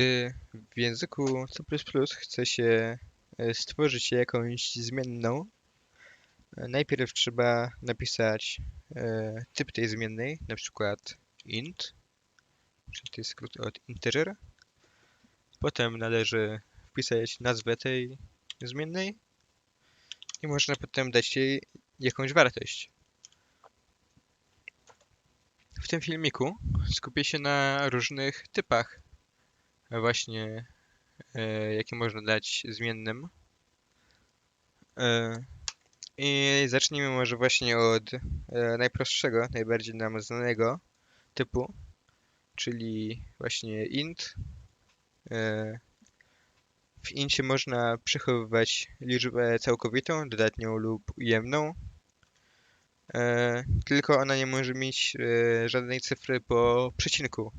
Gdy w języku C++ chce się e, stworzyć jakąś zmienną, e, najpierw trzeba napisać e, typ tej zmiennej, na przykład int, czyli to jest skrót od integer. Potem należy wpisać nazwę tej zmiennej i można potem dać jej jakąś wartość. W tym filmiku skupię się na różnych typach właśnie e, jakie można dać zmiennym. E, I zacznijmy może właśnie od e, najprostszego, najbardziej nam znanego typu, czyli właśnie int. W incie można przechowywać liczbę całkowitą, dodatnią lub ujemną. Tylko ona nie może mieć żadnej cyfry po przecinku.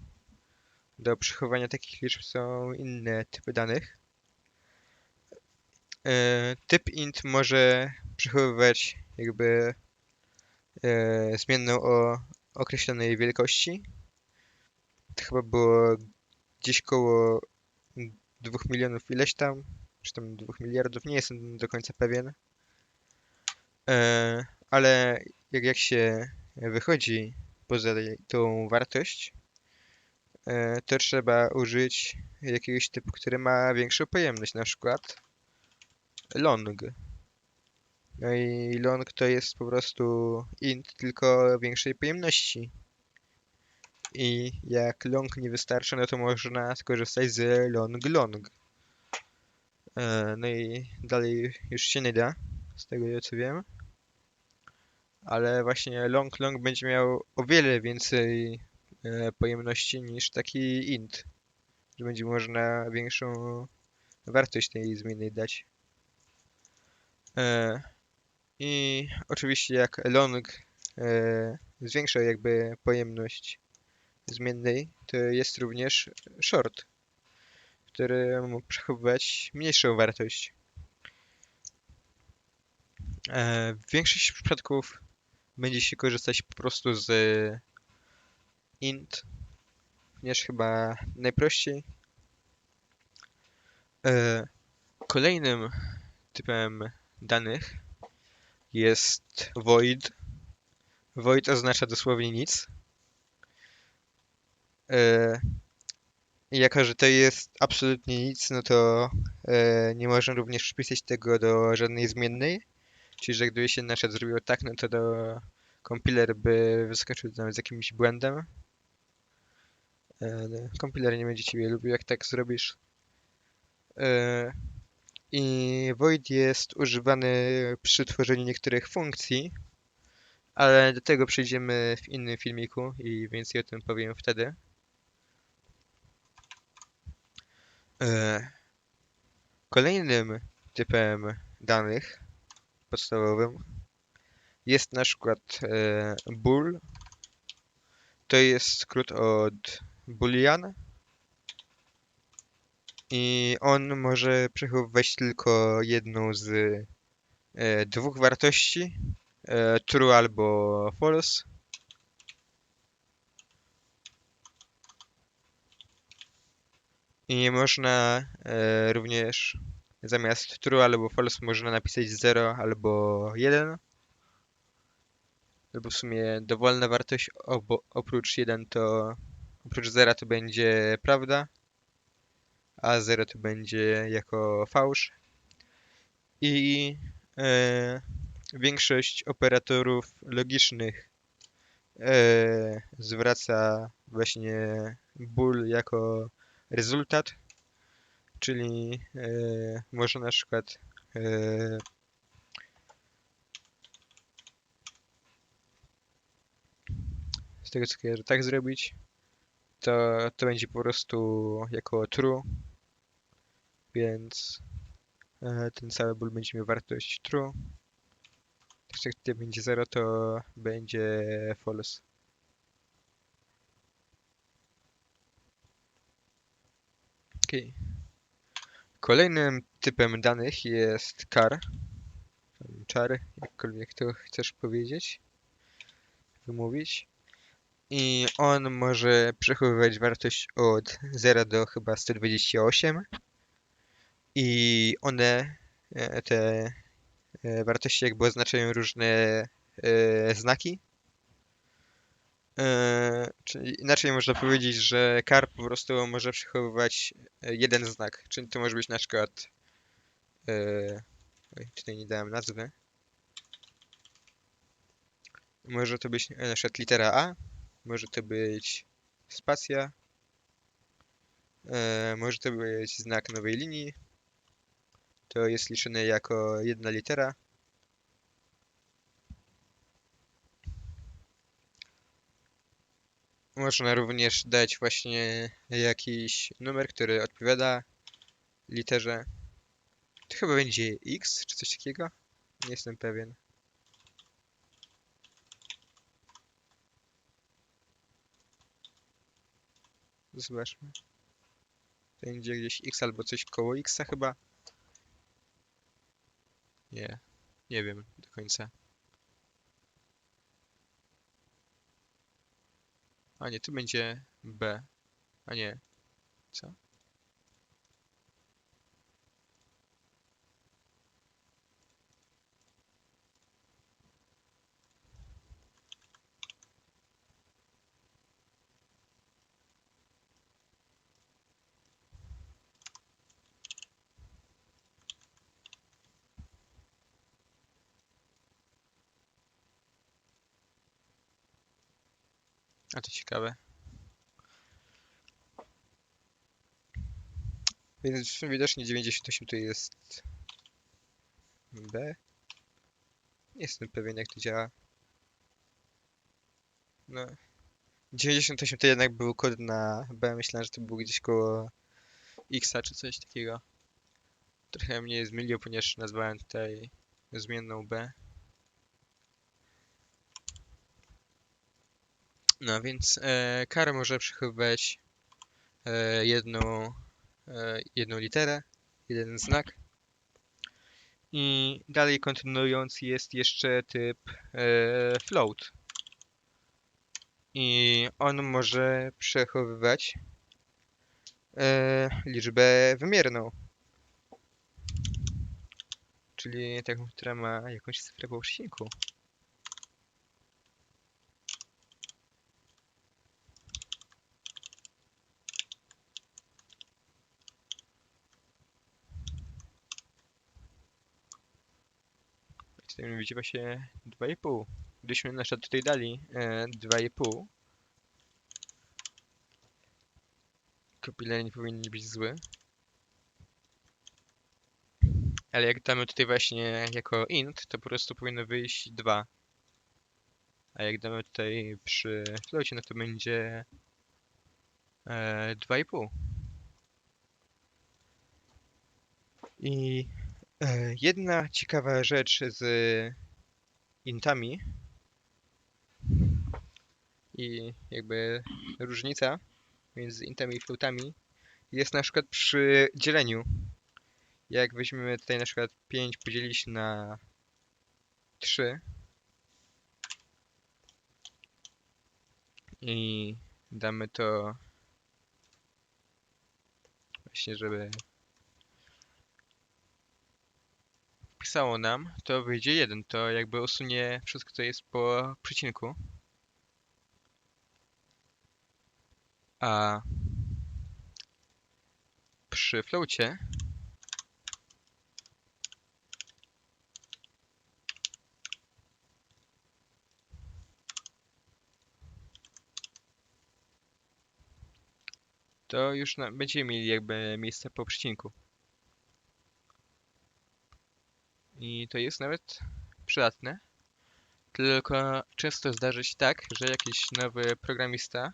Do przechowania takich liczb są inne typy danych. E, Typ int może przechowywać jakby e, zmienną o określonej wielkości. To chyba było gdzieś koło 2 milionów ileś tam, czy tam 2 miliardów, nie jestem do końca pewien. E, Ale jak, jak się wychodzi poza tą wartość, to trzeba użyć jakiegoś typu, który ma większą pojemność, na przykład long. No i long to jest po prostu int, tylko większej pojemności. I jak long nie wystarczy, no to można skorzystać z long long. E, No i dalej już się nie da, z tego co wiem. Ale właśnie long long będzie miał o wiele więcej e, pojemności niż taki int. Że będzie można większą wartość tej zmiennej dać. E, I oczywiście jak long e, zwiększa jakby pojemność zmiennej, to jest również short, który mógł przechowywać mniejszą wartość. E, W większości przypadków będzie się korzystać po prostu z int, ponieważ chyba najprościej. E, Kolejnym typem danych jest void. Void oznacza dosłownie nic. E, jako, że to jest absolutnie nic, no to e, nie można również przypisać tego do żadnej zmiennej. Czyli, że gdyby się na przykład zrobiło tak, no to do kompiler by wyskoczył tam z jakimś błędem. E, kompiler nie będzie ciebie lubił, jak tak zrobisz. E, I void jest używany przy tworzeniu niektórych funkcji, ale do tego przejdziemy w innym filmiku i więcej o tym powiem wtedy. E, Kolejnym typem danych podstawowym jest na przykład bool. To jest skrót od boolean. I on może przechowywać tylko jedną z e, dwóch wartości, e, true albo false. I można e, również zamiast true albo false można napisać 0 albo 1. Albo w sumie dowolna wartość obo, oprócz 1 to oprócz 0 to będzie prawda, a 0 to będzie jako fałsz. I e, większość operatorów logicznych e, zwraca właśnie bool jako rezultat, czyli e, można na przykład e, z tego co kojarzę tak zrobić, to to będzie po prostu jako true, więc e, ten cały ból będzie miał wartość true. Także tutaj będzie 0, to będzie false. Okay. Kolejnym typem danych jest char. Char, jakkolwiek to chcesz powiedzieć, wymówić. I on może przechowywać wartość od 0 do chyba 128. I one, e, te e, wartości jakby oznaczają różne e, znaki. Czyli inaczej można powiedzieć, że kar po prostu może przechowywać jeden znak. Czyli to może być na przykład. Oj, tutaj nie dałem nazwy. Może to być na przykład litera A, może to być spacja, e, może to być znak nowej linii. To jest liczone jako jedna litera. Można również dać właśnie jakiś numer, który odpowiada literze. To chyba będzie X czy coś takiego? Nie jestem pewien. Zobaczmy. Będzie gdzieś X albo coś koło X chyba. Nie, nie wiem do końca. A nie, tu będzie B. A nie. Co? A to ciekawe. Więc widocznie 98 to jest B. Nie jestem pewien jak to działa. No. 98 to jednak był kod na B. Myślałem, że to był gdzieś koło X czy coś takiego. Trochę mnie zmyliło, ponieważ nazwałem tutaj zmienną B. No więc e, kar może przechowywać e, jedną, e, jedną literę, jeden znak. I dalej kontynuując jest jeszcze typ e, float. I on może przechowywać e, liczbę wymierną. Czyli taką, która ma jakąś cyfrę po. Tutaj widzicie właśnie 2,5. Gdybyśmy na przykład tutaj dali e, 2,5 Compiler nie powinien być zły. Ale jak damy tutaj właśnie jako int, to po prostu powinno wyjść 2. A jak damy tutaj przy floacie, no to będzie e, 2,5. I jedna ciekawa rzecz z intami i jakby różnica między intami i floatami jest na przykład przy dzieleniu. Jak weźmiemy tutaj na przykład 5 podzielić na 3 i damy to właśnie, żeby pisało nam, to wyjdzie 1. To jakby usunie wszystko, co jest po przecinku. A przy floacie to już na, będziemy mieli jakby miejsce po przecinku. I to jest nawet przydatne. Tylko często zdarzy się tak, że jakiś nowy programista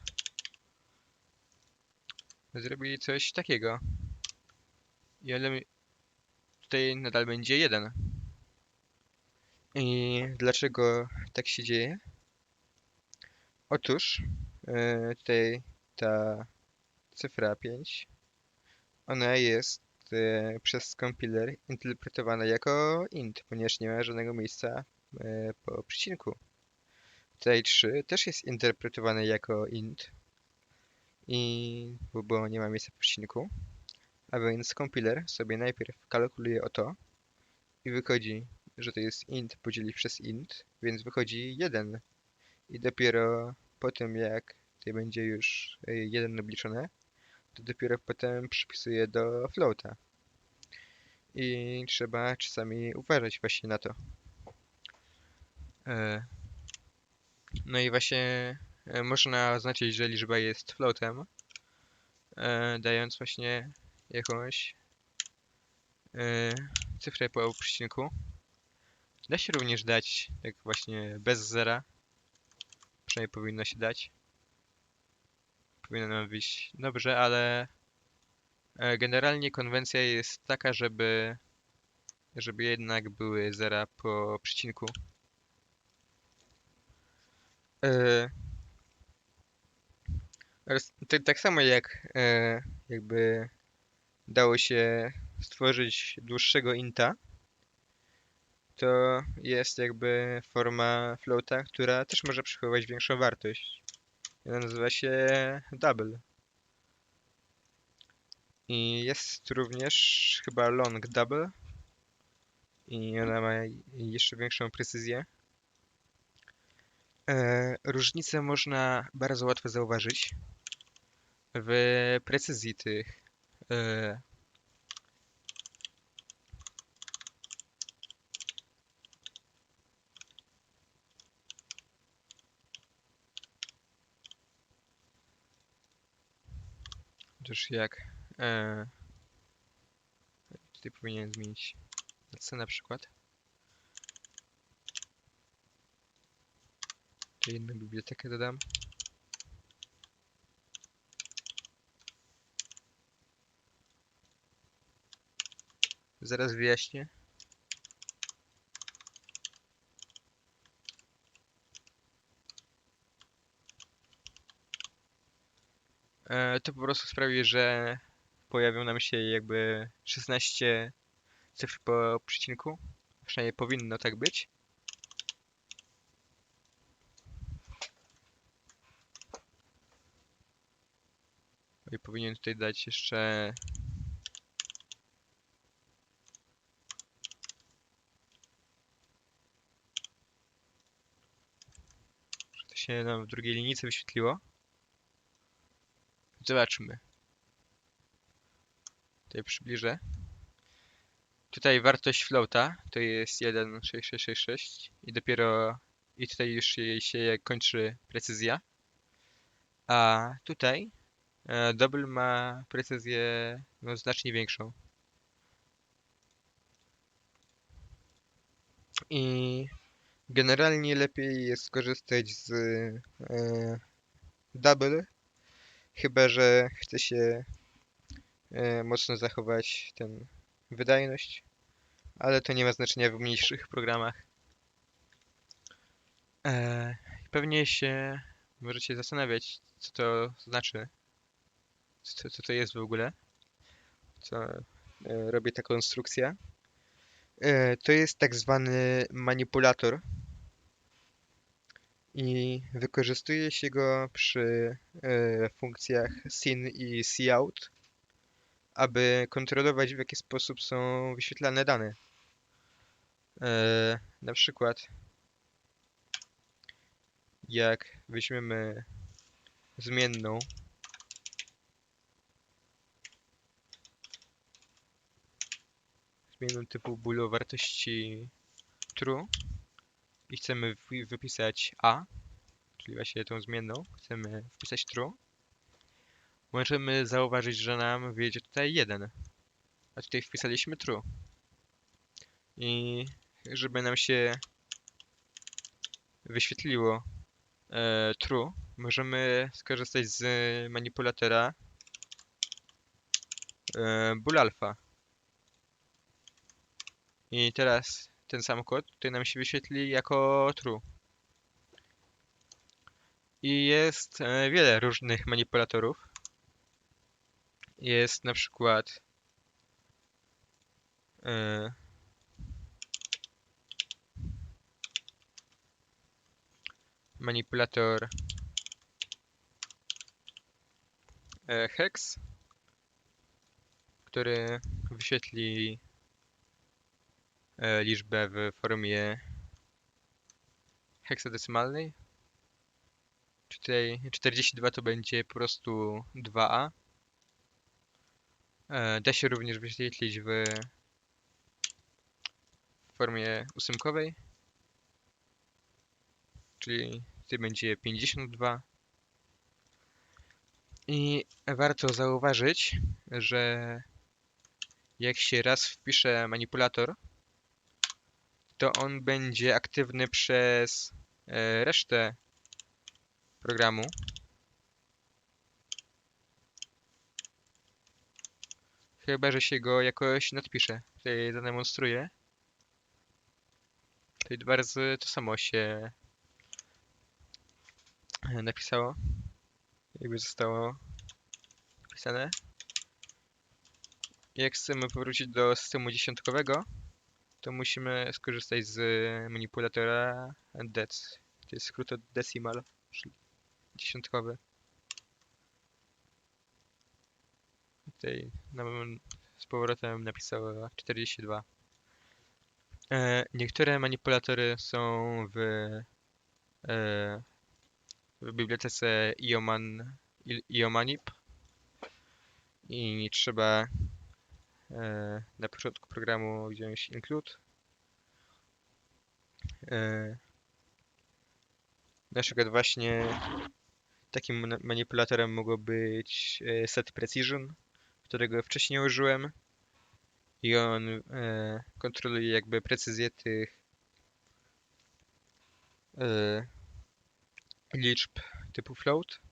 zrobi coś takiego. I ale tutaj nadal będzie jeden. I dlaczego tak się dzieje? Otóż yy, tutaj ta cyfra 5 ona jest przez kompiler interpretowana jako int, ponieważ nie ma żadnego miejsca yy, po przecinku. Tutaj 3 też jest interpretowane jako int. I bo, nie ma miejsca w przecinku. A więc kompiler sobie najpierw kalkuluje o to i wychodzi, że to jest int podzielić przez int, więc wychodzi 1. I dopiero po tym jak tutaj będzie już 1 obliczone, to dopiero potem przypisuje do floata. I trzeba czasami uważać właśnie na to. E, No i właśnie e, można oznaczyć, że liczba jest floatem, e, dając właśnie jakąś cyfrę po przecinku. Da się również dać tak właśnie bez zera. Przynajmniej powinno się dać. Powinno nam wyjść dobrze, ale e, generalnie konwencja jest taka, żeby żeby jednak były zera po przecinku. E, tak- tak samo jak e, jakby dało się stworzyć dłuższego inta, to jest jakby forma floata, która też może przechowywać większą wartość. Nazywa się double. I jest również chyba long double. I ona ma jeszcze większą precyzję. E, różnice można bardzo łatwo zauważyć w precyzji tych Otóż jak e, tutaj powinien zmienić C na przykład. Tu jedną bibliotekę dodam. Zaraz wyjaśnię. To po prostu sprawi, że pojawią nam się jakby 16 cyfr po przecinku. Przynajmniej powinno tak być. I powinien tutaj dać jeszcze się nam w drugiej linijce wyświetliło. Zobaczmy. Tutaj przybliżę. Tutaj wartość floata to jest 1,6666 i dopiero i tutaj już się kończy precyzja. A tutaj e, double ma precyzję no, znacznie większą. I generalnie lepiej jest skorzystać z e, double, chyba że chce się e, mocno zachować ten wydajność, ale to nie ma znaczenia w mniejszych programach. E, pewnie się możecie zastanawiać, co to znaczy, co, co to jest w ogóle, co e, robi ta konstrukcja. To jest tak zwany manipulator i wykorzystuje się go przy e, funkcjach sin i cout aby kontrolować w jaki sposób są wyświetlane dane. E, na przykład jak weźmiemy zmienną zmienną typu bólu wartości true i chcemy wy- wypisać a, czyli właśnie tą zmienną, chcemy wpisać true, możemy zauważyć, że nam wyjdzie tutaj 1. A tutaj wpisaliśmy true. I żeby nam się wyświetliło e, true, możemy skorzystać z manipulatora e, bool alpha. I teraz ten sam kod tutaj nam się wyświetli jako true. I jest e, wiele różnych manipulatorów. Jest na przykład e, manipulator e, hex, który wyświetli liczbę w formie heksadecymalnej. Tutaj 42 to będzie po prostu 2a. E, Da się również wyświetlić w formie ósemkowej. Czyli tutaj będzie 52. I warto zauważyć, że jak się raz wpisze manipulator, to on będzie aktywny przez e, resztę programu. Chyba, że się go jakoś nadpisze. Tutaj zademonstruję. Tutaj dwa razy to samo się e, napisało. Jakby zostało napisane. Jak chcemy powrócić do systemu dziesiątkowego, to musimy skorzystać z manipulatora dec. To jest skrót od decimal, czyli dziesiątkowy. Tutaj nam z powrotem napisało 42. E, niektóre manipulatory są w, e, w bibliotece Ioman, Iomanip i trzeba e, na początku programu wziąć include. E, na przykład właśnie takim manipulatorem mogło być e, set precision, którego wcześniej użyłem i on e, kontroluje jakby precyzję tych e, liczb typu float.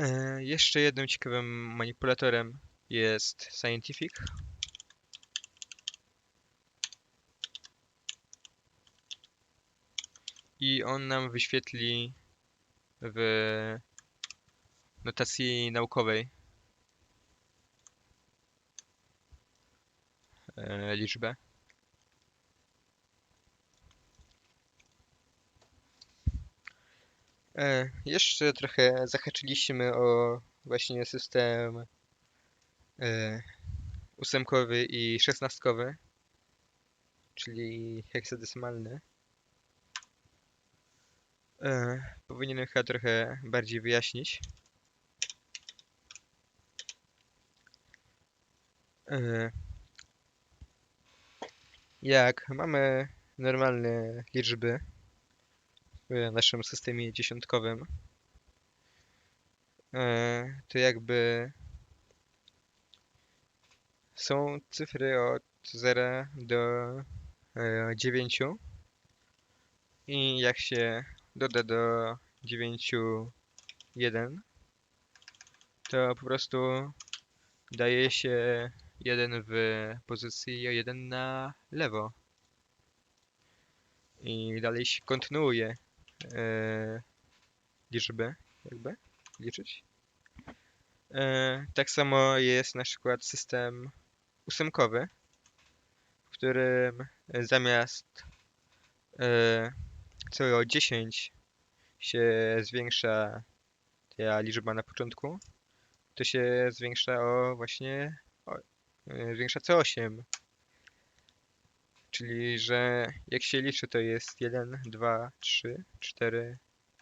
E, jeszcze jednym ciekawym manipulatorem jest Scientific. I on nam wyświetli w notacji naukowej e, liczbę. E, jeszcze trochę zahaczyliśmy o właśnie system e, ósemkowy i szesnastkowy, czyli heksadecymalny. E, powinienem chyba trochę bardziej wyjaśnić. E, jak mamy normalne liczby w naszym systemie dziesiątkowym, e, to jakby są cyfry od 0 do e, 9 i jak się doda do 9 1, to po prostu daje się jeden w pozycji o jeden na lewo. I dalej się kontynuuje e, liczby, jakby liczyć. E, tak samo jest na przykład system ósemkowy, w którym zamiast e, co o 10 się zwiększa ta liczba na początku, to się zwiększa o właśnie o, e, zwiększa co 8. Czyli, że jak się liczy, to jest 1, 2, 3, 4,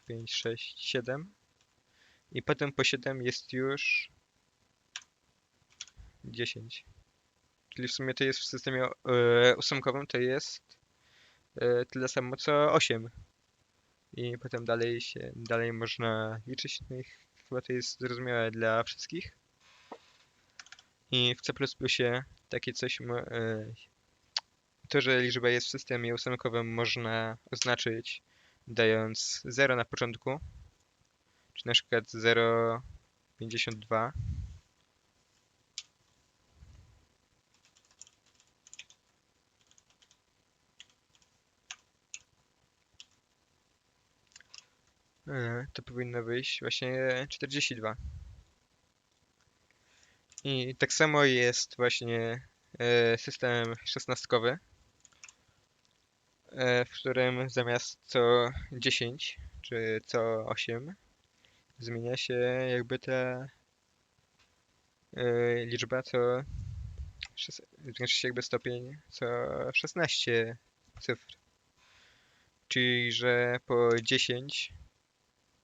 5, 6, 7. I potem po 7 jest już 10. Czyli w sumie to jest w systemie e, ósemkowym, to jest e, tyle samo co 8. I potem dalej się, dalej można liczyć. No i chyba to jest zrozumiałe dla wszystkich. I w C++ takie coś e, to, że liczba jest w systemie ósemkowym można oznaczyć dając 0 na początku, czy na przykład 0,52 E, to powinno wyjść właśnie 42. I tak samo jest właśnie e, system szesnastkowy, w którym zamiast co 10 czy co 8 zmienia się jakby ta e, liczba co zwiększa się jakby stopień co 16 cyfr. Czyli, że po 10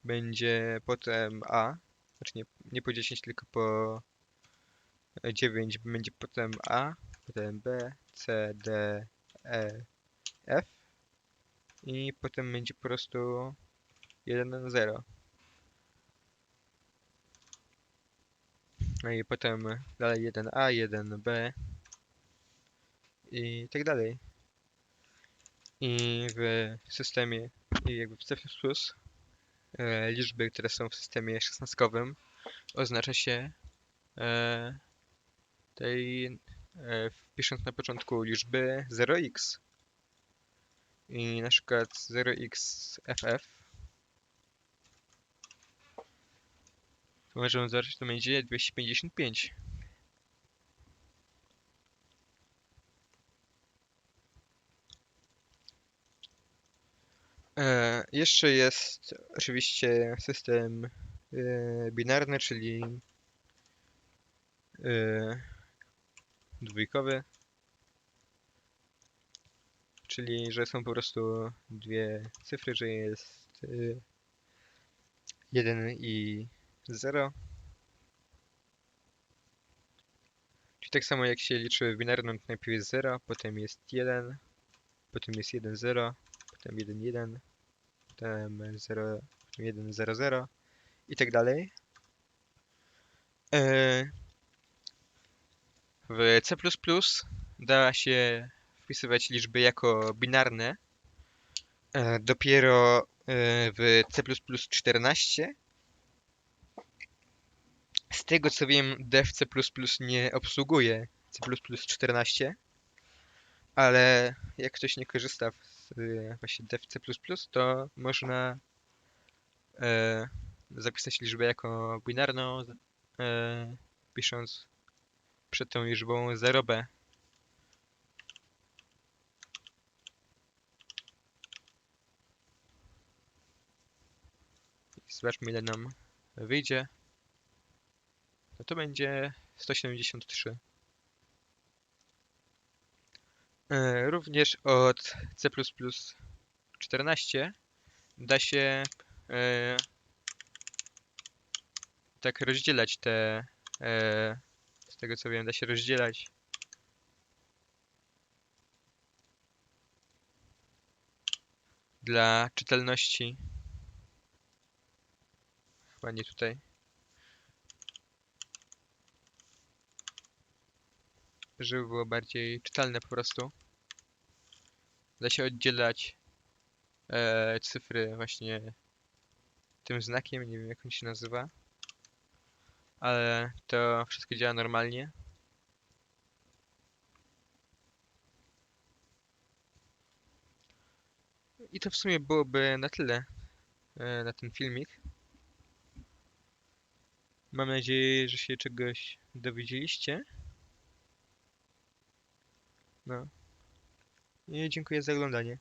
będzie potem A, znaczy nie, nie po 10, tylko po 9 będzie potem A, potem B, C, D, E, F i potem będzie po prostu 1, 0. No i potem dalej 1A, 1B i tak dalej. I w systemie, i jakby w C++ e, liczby, które są w systemie szesnastkowym oznacza się e, tej, e, wpisząc na początku liczby 0x. I na przykład 0xff to możemy zobaczyć, to będzie 255. E, jeszcze jest oczywiście system e, binarny, czyli e, dwójkowy, czyli że są po prostu dwie cyfry, że jest e, 1 i 0. Czyli tak samo jak się liczy w binarnym, to najpierw jest 0, potem jest 1, potem jest 1, 0, potem 1, 1, potem 0, potem 1, 0, 0 i tak dalej. E, W C++ da się wpisywać liczby jako binarne. E, Dopiero e, w C++ 14 z tego co wiem, dev C++ nie obsługuje C++ 14, ale jak ktoś nie korzysta z y, właśnie dev C++, to można e, zapisać liczbę jako binarną, e, pisząc przed tą liczbą 0b. Zobaczmy ile nam wyjdzie. No to będzie 173. E, Również od C++ 14 da się e, tak rozdzielać te, e, z tego co wiem, da się rozdzielać dla czytelności. Chyba nie tutaj. żeby było bardziej czytelne po prostu. Da się oddzielać e, cyfry właśnie tym znakiem, nie wiem jak on się nazywa. Ale to wszystko działa normalnie. I to w sumie byłoby na tyle e, na ten filmik. Mam nadzieję, że się czegoś dowiedzieliście. No. I dziękuję za oglądanie.